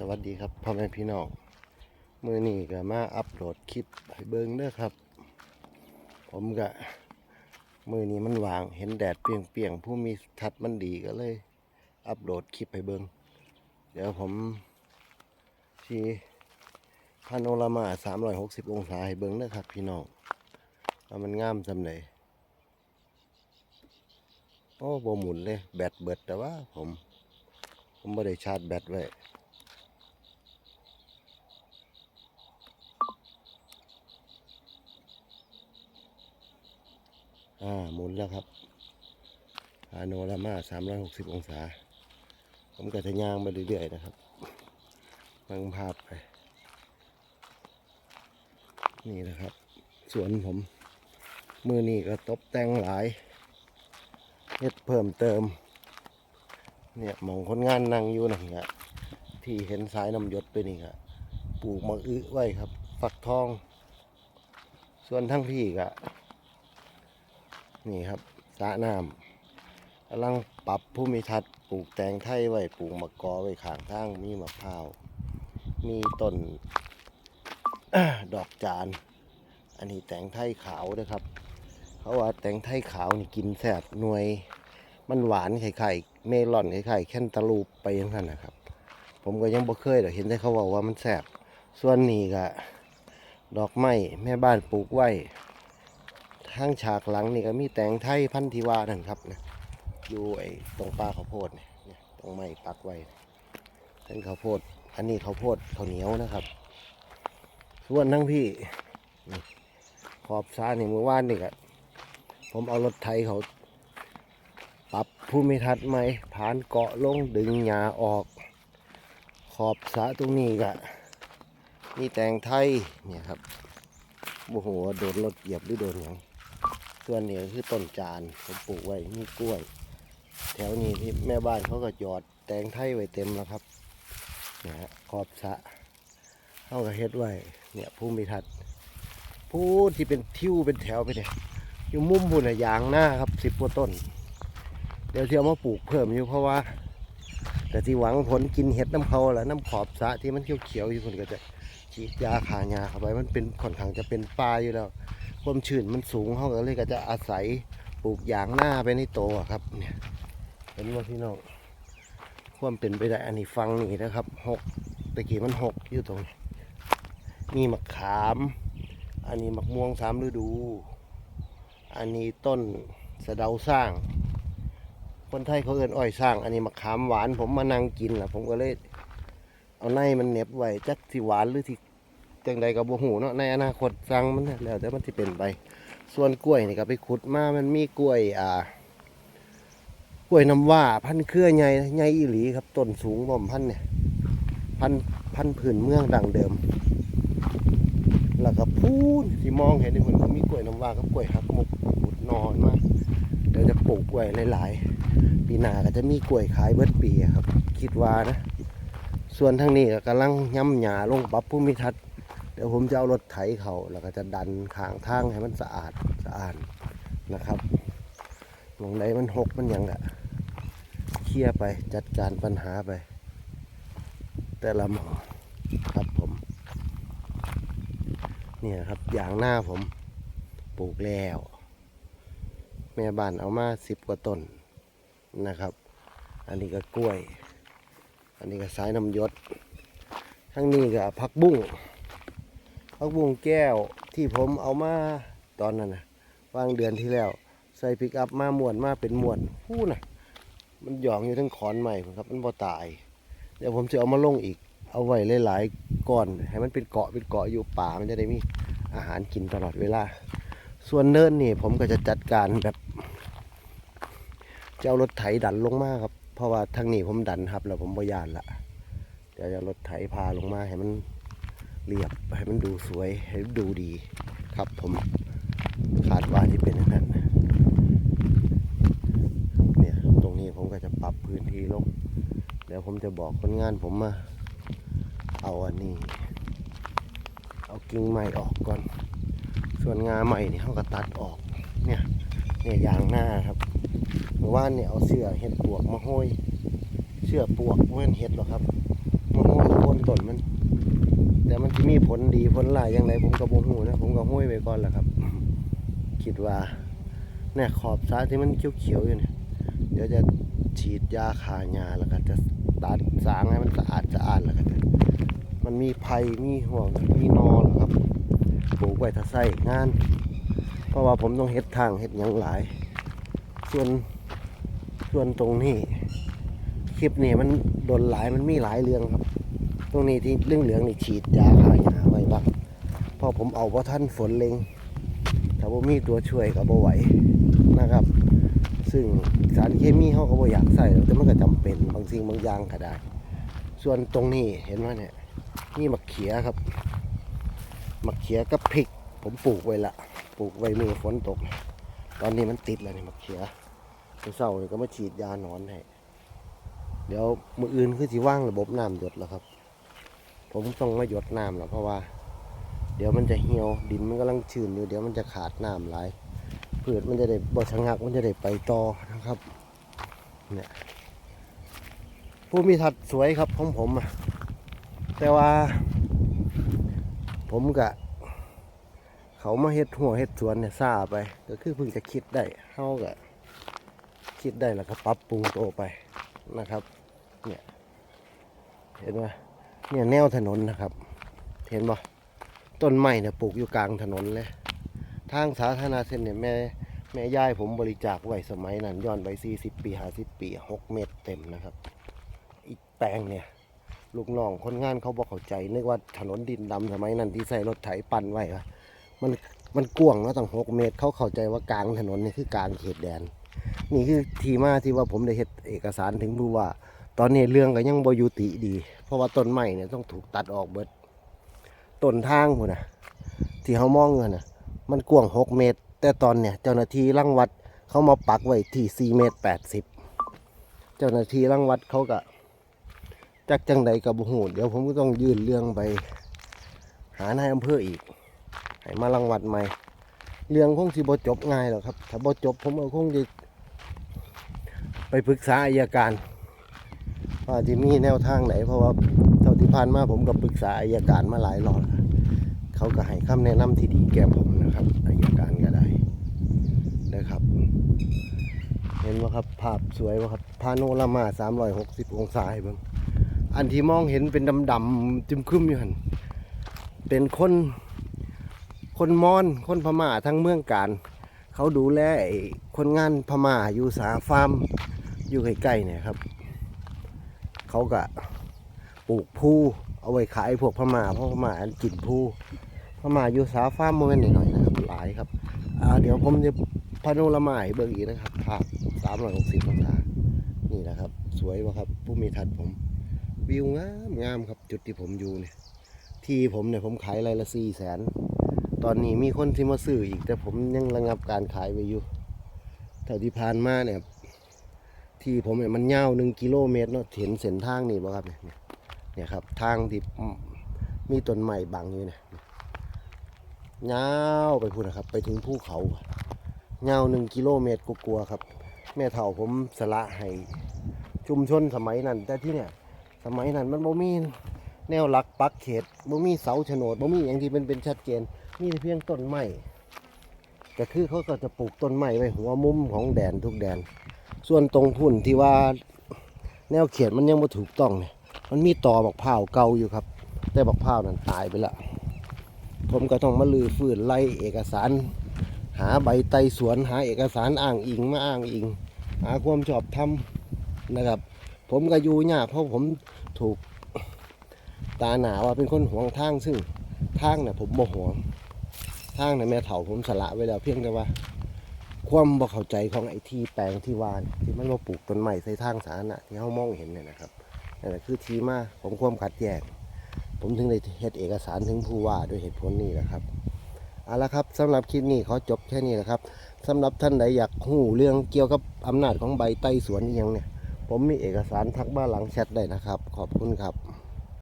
สวัสดีครับพ่อแม่พี่น้องมือนี้ก็มาอัปโหลดคลิปให้เบิ้งเด้อครับ ผมก็มือนี้มันวางเห็นแดดเปียงๆผู้มีทัดมันดีก็เลย อัปโหลดคลิปให้เบิ้งเดี๋ยวผมที่พาโนรามา360องศาให้เบิ้งเด้อครับ พี่น้องว่ามันงามจำเลยโอ้บ่หมุนเลย แบตเบิดแต่ว่าผม ผมไม่ได้ชาร์จแบตไว้ อ่าหมุนแล้วครับพาโนรามา360อยหกสิบองศา ผมก็จะย่างไปเรื่อยๆนะครับฟังภาพไป นี่นะครับ สวนผม มือนี่ก็ตบแต่งหลายเฮ็ดเพิ่มเติม เนี่ยมองคนงานนั่งอยู่นั่นครับที่เห็นสายน้ำยศไปนี่ครับปลูกมะอึไว้ครับฟักทอง ส่วนทั้งพี่ก็ นี่ครับสระน้ำกำลังปรับภูมิทัศน์ปลูกแตงไทยไว้ปลูกมะกอไว้ข้างทางมีมะพร้าว มีต้นดอกจาน อันนี้แตงไทยขาวนะครับ เขาว่าแตงไทยขาวนี่กินแซ่บหน่วย มันหวานไข่ๆเมลอนไข่ๆแค่นตาลูปไปยังนั้นนะครับ ผมก็ยังบ่เคยแต่เห็นแต่เขาบอกว่ามันแซ่บส่วนนี้ก็ดอกไม้แม่บ้านปลูกไว้ ทางฉากหลังนี่ก็มีแตงไทยพันธิวานั่นครับนะอยู่ไอ้ตรงป้าข้าวโพดเนี่ยตรงไม้ปักไว้ทั้งข้าวโพด อันนี้ข้าวโพดข้าวเหนียวนะครับ ส่วนทั้งพี่ขอบซ้ายนี่เมื่อวานนี่ก็ผมเอารถไถเขาปรับภูมิทัศน์ใหม่ผ่านเกาะลงดึงหญ้าออก ขอบสะตรงนี้ก็มีแตงไทยเนี่ยครับโอ้โหโดนรถเหยียบหรือโดนหยัง ส่วนนี้ก็คือต้นจานผมปลูกไว้มีกล้วย แถวนี้ที่แม่บ้านเขาก็หยอดแตงไทยไว้เต็มแล้วครับเนี่ยฮะขอบสะเขาก็เฮ็ดไว้เนี่ยภูมิทัศน์พูดที่เป็นทิวเป็นแถวไปเนี่ยอยู่มุมบุญยางหน้าครับสิบกว่าต้น เดี๋ยวเที่ยวมาปลูกเพิ่มอยู่เพราะว่า แต่ที่หวังผลกินเห็ดน้ำเขาแหละน้ำขอบสะที่มันเขียวๆอยู่คนก็จะฉีดยาขายาเข้าไปมันเป็นค่อนข้างจะเป็นป่าอยู่แล้ว ความชื้นมันสูงเขาก็เลยก็จะอาศัยปลูกยางหน้าไปในโตอะครับ เนี่ยเห็นว่าพี่น้องความเป็นไปได้อันนี้ฟังนี่นะครับหกตะกี้มันหกอยู่ตรงนี้มีมะขาม อันนี้มะม่วงสามฤดู อันนี้ต้นสะเดาสร้าง คนไทยเขาเอินอ้อยสร้าง อันนี้มะขามหวานผมมานั่งกินแหละผมก็เลยเอาในมันเน็บไว้จักที่หวานหรือที่ จังใดกับบัวหูเนาะในอนาคตสั่งมันแล้วแต่มันที่เป็นไป ส่วนกล้วยนี่ก็ไปขุดมามันมีกล้วยอ่ากล้วยน้ำว่าพันเครือใหญ่ใหญ่อีหลีครับต้นสูงบ่มพันเนี่ยพันพันผืนเมืองดังเดิม แล้วก็พูนที่มองเห็นในี่คนก็มีกล้วยน้ำว่ากับกล้วยหักมุกขุดนอนมาเดี๋ยวจะปลูกกล้วยหลาย ๆ ปีหน้าก็จะมีกล้วยขายเบิดปีครับ คิดว่านะ ส่วนทางนี้ก็กำลังย่ำหยาลงปรับภูมิทัศน์ ดี๋ยวผมจะเอารถไถเขาแล้วก็จะดันขางทางให้มันสะอาดสะอาดนะครับหลงไหนมันหกมันยังอะเคลียไปจัดการปัญหาไป แต่ละหมอครับผม เนี่ยครับอย่างหน้าผมปลูกแล้ว แม่บ้านเอามาสิบกว่าต้นนะครับ อันนี้ก็กล้วย อันนี้ก็สายน้ำยศทั้งนี้ก็ผักบุ้ง ผักบุ้งแก้วที่ผมเอามาตอนนั้นนะวางเดือนที่แล้ว ใส่ปิกอัพมาม่วนมาเป็นม่วนพู้นะมันหยองอยู่ทั้งขอนใหม่ครับ มันบ่ตาย เดี๋ยวผมจะเอามาลงอีก เอาไว้หลายๆก้อน ให้มันเป็นเกาะเป็นเกาะอยู่ป่ามันจะได้มีอาหารกินตลอดเวลา ส่วนเนินนี่ผมก็จะจัดการแบบจะเอารถไถดันลงมาครับ เพราะว่าทางนี้ผมดันครับ แล้วผมบยานละเดี๋ยวจะเอารถไถพาลงมาให้มัน เรียบให้มันดูสวยให้มันดูดีครับผมคาดว่าที่เป็นอย่างนั้นเนี่ยตรงนี้ผมก็จะปรับพื้นที่ลงเดี๋ยวผมจะบอกคนงานผมมา เอาอันนี้ เอากิ่งไม้ออกก่อน ส่วนงาใหม่นี่เขาก็ตัดออก เนี่ยเนี่ยยางหน้าครับเมื่อวานเนี่ยเอาเสื้อเห็ดปวกมาห้อยเสื้อปวกเว้นเห็ดหรอกครับมาห้อยคนต้นมัน แต่มันจะมีผลดีผลร้ายอย่างไรผมก็บ่ฮู้นะผมก็ห้วยไปก่อนแหละครับ คิดว่าเนี่ยขอบสาที่มันเขียวๆอยู่เนี่ยเดี๋ยวจะฉีดยาฆ่าหญ้าแล้วก็จะตัดสางให้มันสะอาดสะอาดแล้วก็จะมันมีไผ่มีห่วงมีนอเหรอครับปลูกไว้ถ้าใส่งาน เพราะว่าผมต้องเฮ็ดทางเฮ็ดหยังหลาย ส่วนส่วนตรงนี้คลิปนี้มันโดนหลายมันมีหลายเรื่องครับ ตรงนี้ที่เรื่องเหลืองนี่ฉีดยาฆ่าหญ้าไว้บ้างเพราะผมเอาเพราะท่านฝนเลงถ้าว่ามีตัวช่วยก็บ่ไหวนะครับ ซึ่งสารเคมีเขาก็บ่อยากใส่หรอกแต่มันก็จำเป็นบางสิ่งบางอย่างก็ได้ ส่วนตรงนี้เห็นไหมเนี่ยนี่มะเขียครับมะเขียกับพริก ผมปลูกไว้ละปลูกไว้มือฝนตก ตอนนี้มันติดแล้วนี่มะเขียเศร้าเลยก็มาฉีดยาหนอนให้เดี๋ยวมืออื่นคือสิว่างระบบน้ำหยดแล้วครับ ผมต้องมาหยดน้ำแล้วเพราะว่า เดี๋ยวมันจะเหี่ยวดินมันกำลังชื้นอยู่เดี๋ยวมันจะขาดน้ำหลายพืชมันจะได้บ่ชะงักมันจะได้ไปต่อนะครับเนี่ยผู้มีทัดสวยครับของผมอะแต่ว่า ผมกะเขามาเฮ็ดหัวเฮ็ดสวนเนี่ยซาไป ก็คือเพิ่งจะคิดได้เฮาก็คิดได้แล้วก็ปรับปรุงโตไปนะครับ เนี่ย เห็นไหม เนี่ยแนวถนนนะครับ เห็นบ่ต้นไม้เนี่ยปลูกอยู่กลางถนนเลย ทางสาธารณะเส้นเนี่ยแม่แม่ย่ายผมบริจาคไว้สมัยนั้นย้อนไป40ปี50ปี6เมตรเต็มนะครับ อีกแปลงเนี่ย ลูกน้องคนงานเขาบอกเข้าใจนึกว่าถนนดินดำสมัยนั้นที่ใส่รถไถปั่นไว้อะมันมันกว้างแล้วตั้ง6เมตร เขาเข้าใจว่ากลางถนนนี่คือกลางเขตแดน นี่คือที่มาที่ว่าผมได้เฮ็ดเอกสารถึงรู้ว่า ตอนนี้เรื่องก็ยังบอยุติดี เพราะว่าต้นไม้เนี่ยต้องถูกตัดออกเบิดต้นทางพุ่นะที่เขามองกันนะมันกว้างหกเมตร แต่ตอนเนี่ยเจ้าหน้าที่รังวัดเขามาปักไว้ที่สี่เมตรแปดสิบเจ้าหน้าที่รังวัดเขาก็จักจังใดกับบุหูเดี๋ยวผมก็ต้องยื่นเรื่องไป หานายอำเภออีกให้มารังวัดใหม่เรื่องคงสิบจบง่ายหรอกครับ ถ้าบจบผมก็คงจะไปปรึกษาอายการ ว่าจะมีแนวทางไหน เพราะว่าเท่าที่ผ่านมาผมก็ปรึกษาอายการมาหลายรอบเขาก็ให้คำแนะนำที่ดีแก่ผมนะครับอายการก็ได้นะครับ เห็นว่าครับภาพสวยว่าครับพาโนรามา 360 องศาให้เบิ่งอันที่มองเห็นเป็นดำๆจึมครึมอยู่หันเป็นคนคนมอนคนพม่าทั้งเมืองการ เขาดูแลคนงานพม่าอยู่สาฟาร์มอยู่ใกล้ๆเนี่ยครับ เขาก็ปลูกผู้เอาไว้ขายพวกพม่าเพราะพม่ากินผู้พม่าอยู่สาฟ้ามโมเมนต์หน่อยๆนะครับหลายครับเดี๋ยวผมจะพาโนรามาให้เบิ่งอีกนะครับภาพสามร้อยหกสิบองศานี่นะครับ สวยป่ะครับผู้มีทัศน์ผม วิวงามงามครับจุดที่ผมอยู่เนี่ยที่ผมเนี่ยผมขายไรายละสี่แสนตอนนี้มีคนที่มาซื้ออีก แต่ผมยังระงับการขายไปอยู่เท่าที่ผ่านมาเนี่ย ที่ผมเนี่ยมันยาวหนึ่งกิโลเมตรเนาะเห็นเส้นทางนี่บ่ครับเนี่ยเนี่ยครับทางที่มีต้นไม้บังอยู่เนี่ยยาวไปพูดนะครับ ไปถึงภูเขายาวหนึ่งกิโลเมตรกลัวๆครับ แม่เฒ่าผมสละให้ชุมชนสมัยนั้น แต่ที่เนี่ย สมัยนั้นมันบ่มีแนวหลักปักเขตบ่มีเสาโฉนดบ่มีอย่างที่เป็นเป็นชัดเจนนี่เพียงต้นไม้ก็คือเขาก็จะปลูกต้นไม้ไว้หัวมุมของแดนทุกแดน ส่วนตรงพุ่นที่ว่าแนวเขียนมันยังไม่ถูกต้องเนี่ยมันมีต่อบักพร้าวเก่าอยู่ครับ แต่บักพร้าวนั้นตายไปละผมก็ต้องมาลือฟื้นไล่เอกสาร หาใบไต่สวนหาเอกสารอ้างอิงมาอ้างอิง หาความชอบธรรมนะครับ ผมก็อยู่ยากเพราะผมถูกตาหนาว่าเป็นคนห่วงทางซึ่งทางเนี่ยผมบ่หวงทางเนี่ยแม่เฒ่าผมสละไว้แล้วเพียงแต่ว่า ความบ่เข้าใจของไอ้ที่แปลงที่วานที่มันมาปลูกต้นไม้ใส่ทางสาธารณะที่เขามองเห็นเนี่ยนะครับนั่นแหละคือทีมาของความขัดแย้งผมถึงได้เฮ็ดเอกสารถึงผู้ว่าด้วยเหตุผลนี้นะครับเอาละครับสำหรับคลิปนี้ขอจบแค่นี้นะครับสำหรับท่านใดอยากหูเรื่องเกี่ยวกับอำนาจของใบไต่สวนอหยังเนี่ย ผมมีเอกสารทักบ้านหลังแชทได้นะครับ ขอบคุณครับ